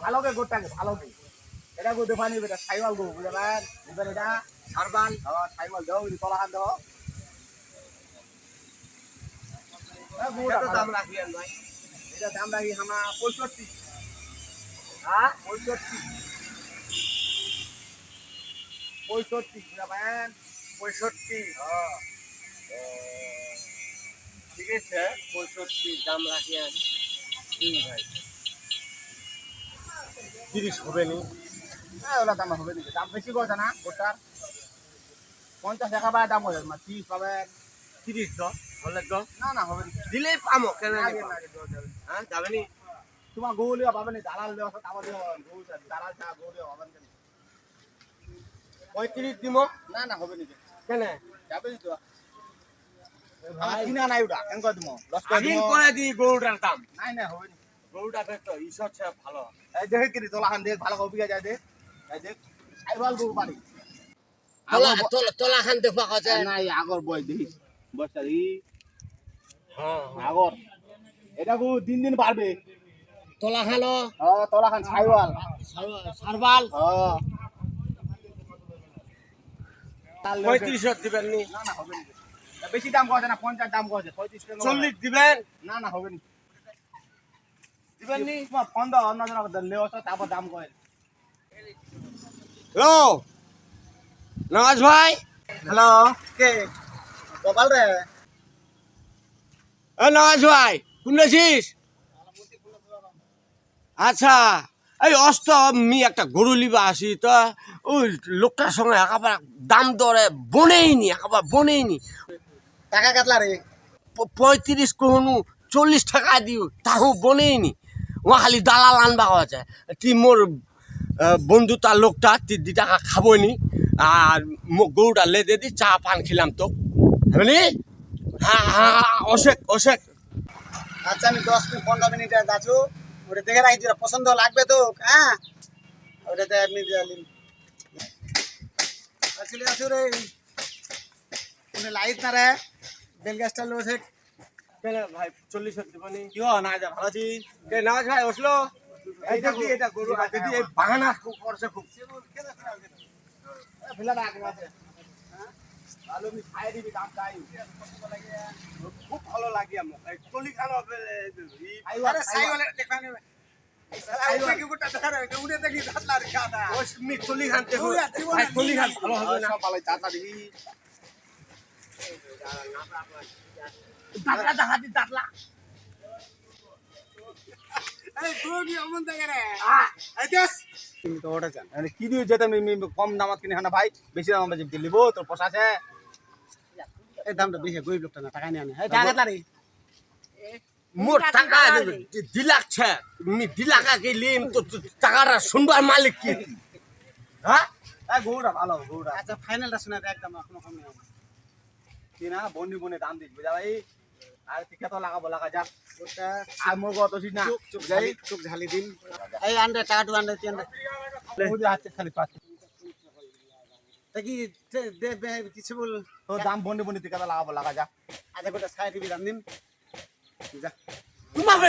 ভালো কে গোটাকে ভালো কে এটা গো দেফানি বেটা সাইওয়াল গো বুঝলেন এবার এটা সারবাল হ্যাঁ সাইওয়াল দাও হাত দাও। দাম রাখিয়েন ভাই। এটা দাম রাখি পঁয়ষট্টি হ্যাঁ পঁয়ষট্টি পঁয়ষট্টি বুঝলেন পঁয়ষট্টি হ্যাঁ ঠিক আছে পঁয়ষট্টি দাম রাখিয়েন হুম ভাই। তিরিশ হবে নি হ্যাঁ দাম হবে নাকি দাম বেশি করছে না গোটার পঞ্চাশ টাকা পায় দাম হবে না তিরিশ পাবেন তিরিশ তো হলে তো না না হবে না। দিলেই পামো কেন না? না, না, না, না। হ্যাঁ যাবে নি। তোমার গরু লিয়া পাবেন না, দালাল দেওয়া আমার দেওয়া গরু দালাল ছাড়া গরু দেওয়া পাবেন কেন? পঁয়ত্রিশ দিব না না হবে নাকি কেন? যাবে নি তো। কিনা নাই ওটা কেন দিমো? লস করে আদিন করে দি গরুটার দাম। নাই না হবে নি। গরুটা বেশ তো ঈশ্বর ছে ভালো এই দেখে কিনি তোলা খান দেখ ভালো কপি যায় দেখ। এই দেখ সাইবাল গরু পানি তোলা তোলা তোলা খান দেখবা কাছে নাই আগর বয় দেখি বয়সটা দেখি হ্যাঁ। আগর। এটা গু দিন দিন বাড়বে। তোলা খানো হ্যাঁ তোলা খান সাইওয়াল সারবাল। হ্যাঁ। তার পঁয়ত্রিশ দিবেন না। না হবে নি। বেশি দাম কছে না পঞ্চাশ দাম কছে পঁয়ত্রিশ চল্লিশ দিবেন? না না হবে নি। দিবেন নি ফোন দাও অন্য জন লেও তারপর দাম কয়। হ্যালো? নওয়াজ ভাই? হ্যালো কে? গোপাল রে? এ নওয়াজ ভাই শুনেছিস আচ্ছা এই অস্ত আমি একটা গরু লিবা আসি তো ওই লোকটার সঙ্গে একেবারে দাম দরে বনেই নি একেবারে বনেই নি টাকা কাটলা রে? পঁয়ত্রিশ কোহনু চল্লিশ টাকা দিও তাহু বনেই নি ও খালি দালাল আনবা আছে। তুই মোর বন্ধু লোকটা তুই দু টাকা খাব নি। আর গরুটা লেদে দি চা পান খেলাম তো বুঝলি হ্যাঁ হ্যাঁ অশেক অশেক আচ্ছা আমি দশ মিনিট পনেরো মিনিট আছো ওটা দেখে ওটা পছন্দ লাগবে তো হ্যাঁ ওটাতে আপনি আসলে আসু রে লাইট না রে বেল গ্যাসটা লো সে কেন ভাই চল্লিশ দিবনি কি না যা ভালো আছি নওয়াজ ভাই আসলো এইটা কি এটা গরু? দিদি এই বাগানা খুব করছে খুব। খুব ভালো লাগে আমার। চল্লিশ খানো জীবনে ভাই চল্লিশ খান ভালো হবে না। দাঁতলা দেখি দি দাঁতলা। কি দিয়ে যেতে আমি আমি কম দামত কিনে খানা ভাই বেশি দাম বেশি লিব তোর আছে? এই দামটা বেশি গরিব লোকটা না টাকা নিয়ে আনে। টাকা কাটলা মোর টাকা দিলাকছে মি দিলাকা কে লিম তো তো টাকাটা শুনবার মালিক কি? হ্যাঁ? ভালো গরুটা। আচ্ছা ফাইনালটা শুনে একদম এখনও কম নেই কি না বন্দি বনে দাম দিস বুঝা ভাই আর টিকা তো লাগাবো লাগা যা আর মোর কত ঠিক না। চুপ যাই চুপ ঝালি দিন এই আন্ডে টাকা টু আন্ডে তিন আছে খালি পাঁচ কি কিছু বল। তো দাম বন্দি বন্দি টিকা তো লাগাবো লাগা যা আচ্ছা দিবি দাম দিন যা।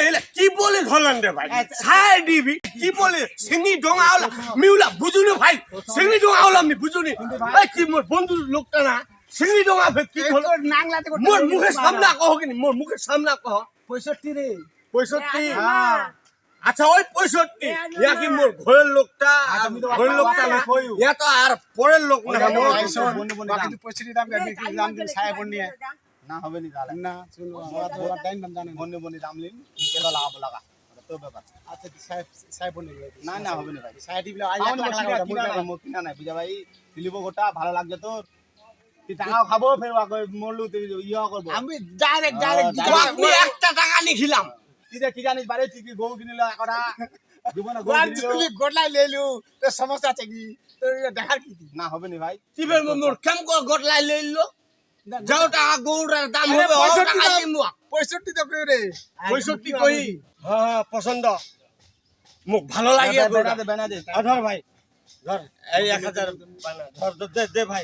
এলে কি বলে ধরলেন রে ভাই? ছাই দিবি কি বলে? সিঙ্গি ডোঙা হলা। মিউলা বুঝুনি ভাই। সিঙ্গি ডোঙা হলা আমি বুঝুনি এই কি মোর বন্ধু লোকটা না? সিঙ্গি ডোঙা ফে কি হলো নাংলাতে মোর মুখের সামনা কহ কিনি মোর মুখের সামনা কহ। পঁয়ষট্টি রে। পঁয়ষট্টি? হ্যাঁ আচ্ছা ওই পঁয়ষট্টি। ইয়া কি মোর ঘরের লোকটা? আচ্ছা, আমি তো ঘরের লোকটা না। ইয়া তো আর পরের লোক না মোর বন্দি বন্দি দাম। পঁয়ষট্টি দাম দাম দিন সাহেব নিয়ে না হবে নি তাহলে। না শুনো আমার তোমার টাইম দাম জানেন বন্দি বন্দি দাম লিন টিকা লাগাবো লাগা। তো ব্যাপার। আচ্ছা সাহেব সাহেব বন্দি না না হবে না ভাই। সাহেব দিবলে আই লাখ লাখ লাগা কিনা নাই? বুঝা ভাই? দিলিব গোটা ভালো লাগছে তোর। টাকাও খাব ফের মরলু তুই ইয়া করব আমি ডাইরেক্ট ডাইরেক্ট আপনি একটা টাকা নিখিলাম তুই কি জানিস বারে তুই কি গরু কিনিল একটা জীবনে গরু ওয়ান কিনিল চুলি গোটলাই লেলু তো সমস্যা আছে কি তো দেখার কি না হবে নি ভাই তিবের মোর কেম কর গটলাই লইলো যাও টাকা গৌড়ার দাম হবে ও টাকা দিমু পঁয়ষট্টি তো কেউ রে পঁয়ষট্টি কই হ্যাঁ হ্যাঁ পছন্দ মোক ভালো লাগে বেনা দে বেনা দে ধর ভাই ধর এই এক হাজার বানা, ধর ধর, দে দে ভাই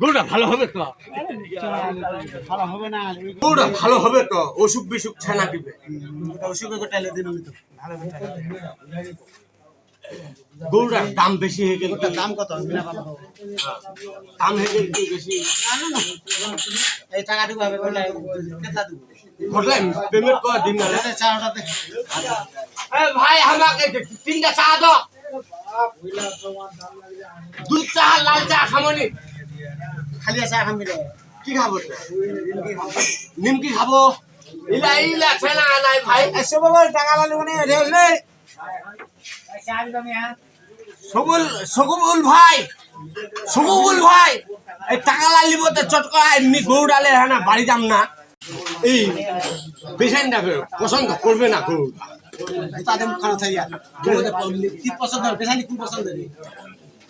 গরুটা ভালো হবে তো? ভালো হবে না গরুটা ভালো হবে তো? অসুখ বিসুখ ছানা দিবে। ওষুধ গোটা দিন আমি তো ভালো গরুটার দাম বেশি হয়ে গেল দাম কত দাম হয়ে গেল বেশি। এই হবে পেমেন্ট করে দিন না। ভাই আমাকে তিনটা চা দাও। দুধ চা লাল চা খামনি। খালি আছে এখন মিলে কি খাব নিমকি খাব। ইলা ইলা ছেনা নাই ভাই। এসে বাবা টাকা লালু মানে রেলে হ্যাঁ সগুল সগুবুল ভাই সগুবুল ভাই। এই টাকা লালিব তো চটকা এমনি গৌড়ালে হ্যাঁ না বাড়ি যাম না। এই পেশেন্টটা পছন্দ করবে না গরু। তাদের খানা থাই আর কি পছন্দ বেশানি কি পছন্দ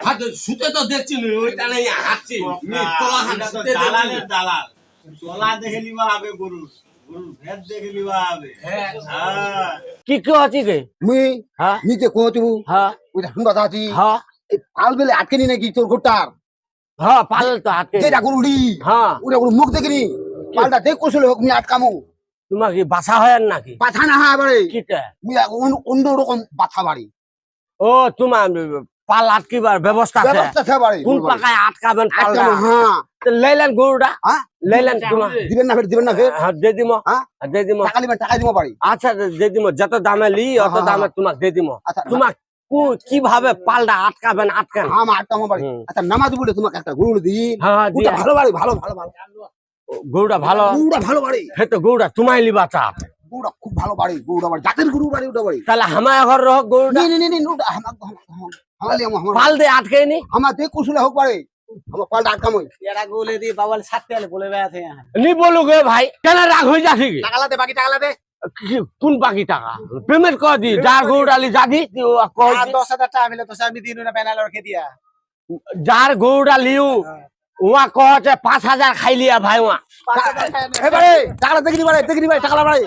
হাতে সুতে তো দেখছি ওইটা নাই হাঁটছি। দালালের দালাল। তোলা দেখে নিবা হবে গরু গরু ভেদ দেখে নিবা হবে। হ্যাঁ। কি কি আছে কে মুই হ্যাঁ। নিতে কোচু হ্যাঁ। ওইটা শুনবা চাচ্ছি হ্যাঁ। এই পাল বেলে আটকে নি নাকি তোর গোটার হ্যাঁ পাল তো হাতে যেটা গরুড়ি হ্যাঁ। ওটা গরু মুখ দেখিনি পালটা দেখ কোসলে হোক আটকামু। তোমার কি বাসা হয় নাকি? পাথা না হয় এবারে কি মুই অন্য- অন্য রকম পাথা বাড়ি। ও তোমার পাল আটকিবার ব্যবস্থা আছে? ব্যবস্থা আছে বাড়ি কোন পাকায় আটকাবেন? পালটা হ্যাঁ। তো গরুটা? হ্যাঁ? তোমার? দিবেন না ফের দিবেন না ফের হ্যাঁ দিয়ে দিম। হ্যাঁ? দিয়ে দিম। টাকা দিবেন টাকা দিব বাড়ি। আচ্ছা দিয়ে দিম। যত দামে লি অত হ্যাঁ, দামে হ্যাঁ। তোমাকে দিয়ে দিম। আচ্ছা তোমার কু- কীভাবে পালটা আটকাবেন আটকান? হ্যাঁ বাড়ি। আচ্ছা নামাজ বলে তোমাকে একটা গরু হ্যাঁ হ্যাঁ, ওটা ভালো বাড়ি ভালো ভালো ভালো। গরুটা ভালো? গরুটা ভালো বাড়ি। হে তো গরুটা তোমায় লিবা চাপ গরুটা খুব ভালো বাড়ি গরুটা বাড়ি জাতের গরু বাড়ি ওটা বাড়ি। তাহলে হামায় ঘর রহ গরুটা নি নি নি ওটা আমার আমার আমার পাল দিয়ে আটকে নি। আমার দেখ কুসুলে হোক পারে আমার পালটা আটকামু এরা গোলে দি বাবাল সাথে আলে বলে বেয়া থে यहाँ নি বলু গে ভাই কেন রাগ হয়ে যাচ্ছে কি? টাকা লাতে বাকি টাকা লাতে কি- কোন বাকি টাকা? পেমেন্ট কর দি যার গরুটা লি যাবি কই দি। দশ হাজার টাকা মিলে তো আমি দিন না প্যানেল রেখে দিয়া। যার গরুটা লিউ ওয়া কহছে পাঁচ হাজার খাইলিয়া ভাই ওয়া হাজার টাকা দেখি বাড়ি দেখিনি বাড়ি টাকাটা বাড়ি।